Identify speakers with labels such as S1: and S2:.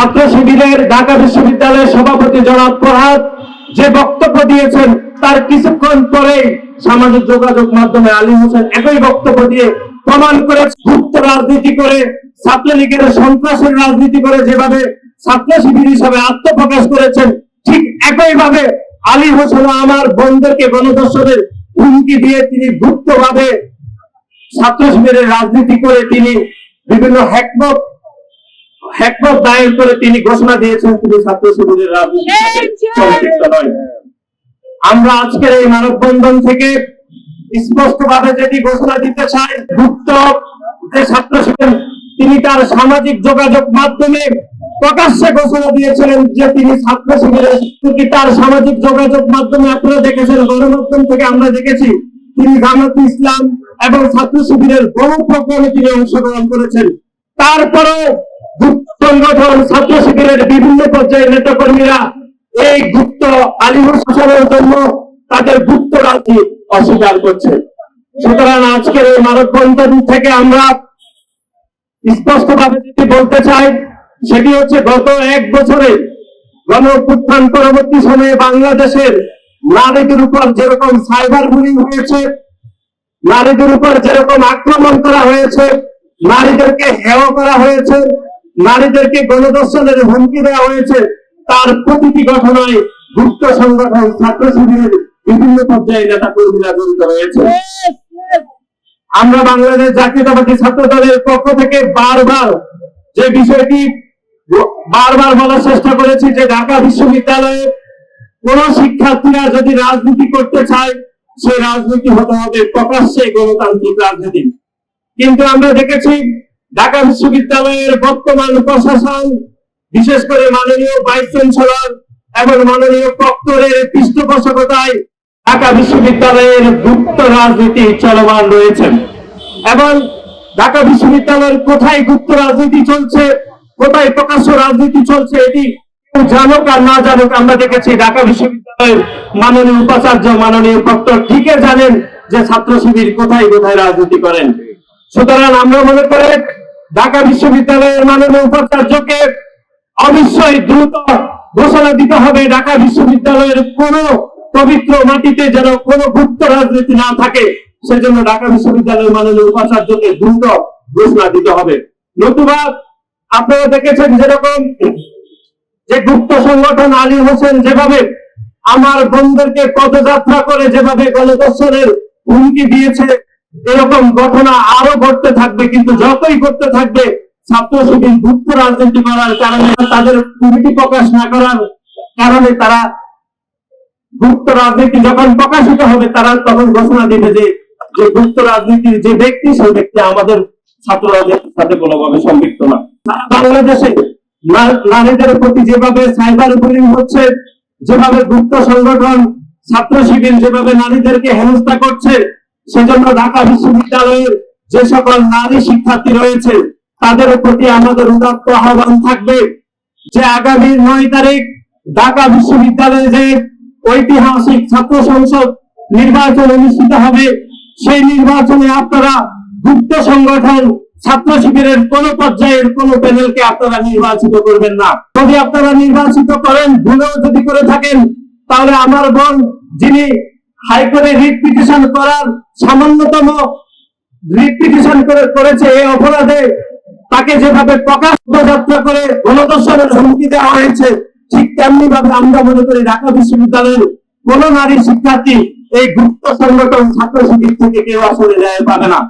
S1: ছাত্র শিবিরের ঢাকা বিশ্ববিদ্যালয়ের সভাপতি জনাব প্রহাদ যে বক্তব্য দিয়েছেন, তার কিছুক্ষণ পরে সামাজিক যোগাযোগ মাধ্যমে আলী হোসেন একই বক্তব্য দিয়ে প্রমাণ করে গুপ্ত রাজনীতি করে, ছাত্রলীগের সন্ত্রাসের রাজনীতি করে যেভাবে ছাত্র শিবির হিসাবে আত্মপ্রকাশ করেছেন, ঠিক একইভাবে আলী হোসেন আমার বন্ধুকে গণদর্শনের হুমকি দিয়ে তিনি গুপ্তভাবে ছাত্র শিবিরের রাজনীতি করে তিনি বিভিন্ন হ্যাকমত দায়ের করে তিনি ঘোষণা দিয়েছেন তিনি ছাত্র শিবিরের নয়। আমরা আজকের এই মানববন্ধন থেকে স্পষ্ট ভাবে যেটি ঘোষণা দিতে চাই গুপ্ত যে ছাত্র শিবির তিনি তার সামাজিক যোগাযোগ মাধ্যমে প্রকাশ্যে ঘোষণা দিয়েছিলেন যে তিনি ছাত্র শিবিরের তার সামাজিক যোগাযোগ মাধ্যমে আপনারা দেখেছেন গণমাধ্যম থেকে আমরা দেখেছি তিনি জামাত ইসলাম এবং ছাত্র শিবিরের বহু প্রোগ্রামে তিনি অংশগ্রহণ করেছেন। তারপরেও গুপ্ত সংগঠন ছাত্র শিবিরের বিভিন্ন পর্যায়ের নেতাকর্মীরা এই গুপ্ত আলিমুর শাসনের জন্য তাদের গুপ্ত অস্বীকার করছে। সুতরাং আজকের এই থেকে আমরা স্পষ্টভাবে যেটি বলতে চাই, সেটি হচ্ছে গত এক বছরে গণ অভ্যুত্থান পরবর্তী সময়ে বাংলাদেশের নারীদের উপর যেরকম সাইবার বুলিং হয়েছে, নারীদের উপর যেরকম আক্রমণ করা হয়েছে, নারীদেরকে হেয় করা হয়েছে নারীদেরকে গণদর্শনের হুমকি দেওয়া হয়েছে। তার প্রতিটি ঘটনায় গুপ্ত সংগঠন ছাত্র শিবিরের বিভিন্ন পর্যায়ে নেতা কর্মীরা জড়িত হয়েছে আমরা বাংলাদেশ জাতীয়তাবাদী ছাত্র দলের পক্ষ থেকে বারবার যে বিষয়টি বারবার বলার চেষ্টা করেছি যে ঢাকা বিশ্ববিদ্যালয়ে কোন শিক্ষার্থীরা যদি রাজনীতি করতে চায় সেই রাজনীতি হতে হবে প্রকাশ্যে গণতান্ত্রিক রাজনীতি। কিন্তু আমরা দেখেছি ঢাকা বিশ্ববিদ্যালয়ের বর্তমান প্রশাসন, বিশেষ করে মাননীয় ভাইস চ্যান্সেলর এবং মাননীয় প্রক্টরের পৃষ্ঠপোষকতায় ঢাকা বিশ্ববিদ্যালয়ের গুপ্ত রাজনীতি চলমান রয়েছে। এবং ঢাকা বিশ্ববিদ্যালয়ের কোথায় গুপ্ত রাজনীতি চলছে, কোথায় প্রকাশ্য রাজনীতি চলছে, এটি কেউ জানুক আর না জানুক আমরা দেখেছি ঢাকা বিশ্ববিদ্যালয়ের মাননীয় উপাচার্য, মাননীয় প্রক্টর ঠিকই জানেন যে ছাত্র শিবির কোথায় কোথায় রাজনীতি করেন। সুতরাং আমরা মনে করে ঢাকা বিশ্ববিদ্যালয়ের মাননীয় উপাচার্যকে অবশ্যই দ্রুত ঘোষণা দিতে হবে। ঢাকা বিশ্ববিদ্যালয়ের কোন পবিত্র মাটিতে যেন কোনো গুপ্ত রাজনীতি না থাকে, সেজন্য ঢাকা বিশ্ববিদ্যালয়ের মাননীয় উপাচার্যকে দ্রুত ঘোষণা দিতে হবে। নতুবা আপনারা দেখেছেন যেরকম যে গুপ্ত সংগঠন আলী হোসেন যেভাবে আমার বন্ধুদেরকে পদযাত্রা করে, যেভাবে গণদর্শনের হুমকি দিয়েছে এরকম ঘটনা আরও ঘটতে থাকবে, কিন্তু যতই করতে থাকবে ছাত্র শিবির গুপ্ত রাজনীতি করার কারণে তাদের কমিটি প্রকাশ না করার কারণে তারা গুপ্ত রাজনীতি যখন প্রকাশিত হবে, তারা তখন ঘোষণা দিবে যে যে গুপ্ত রাজনীতির যে ব্যক্তি, সেই ব্যক্তি আমাদের ছাত্র রাজনীতির সাথে কোনোভাবে সম্পৃক্ত না। বাংলাদেশে নারীদের প্রতি যেভাবে সাইবার বুলিং হচ্ছে, যেভাবে গুপ্ত সংগঠন ছাত্র শিবির যেভাবে নারীদেরকে হেনস্থা করছে সেজন্য ঢাকা বিশ্ববিদ্যালয়ের যে সকল নারী শিক্ষার্থী রয়েছে, তাদের প্রতি আমাদের উদাত্ত আহ্বান থাকবে যে আগামী নয় তারিখ ঢাকা বিশ্ববিদ্যালয়ে যে ঐতিহাসিক ছাত্র সংসদ নির্বাচন অনুষ্ঠিত হবে, সেই নির্বাচনে আপনারা গুপ্ত সংগঠন, ছাত্র শিবিরের কোন পর্যায়ের কোন প্যানেলকে আপনারা নির্বাচিত করবেন না। যদি আপনারা নির্বাচিত করেন, ভুলেও যদি করে থাকেন, তাহলে আমার বোন যিনি হাইকোর্টে রিট পিটিশন করার সামান্যতম করেছে এই অপরাধে। তাকে যেভাবে প্রকাশ যাত্রা করে গণদর্শনের হুমকি দেওয়া হয়েছে, ঠিক তেমনি ভাবে আমরা মনে করি ঢাকা বিশ্ববিদ্যালয়ের কোন নারী শিক্ষার্থী এই গুপ্ত সংগঠন ছাত্র শিবির থেকে কেউ আসলে ন্যায় পাবে না।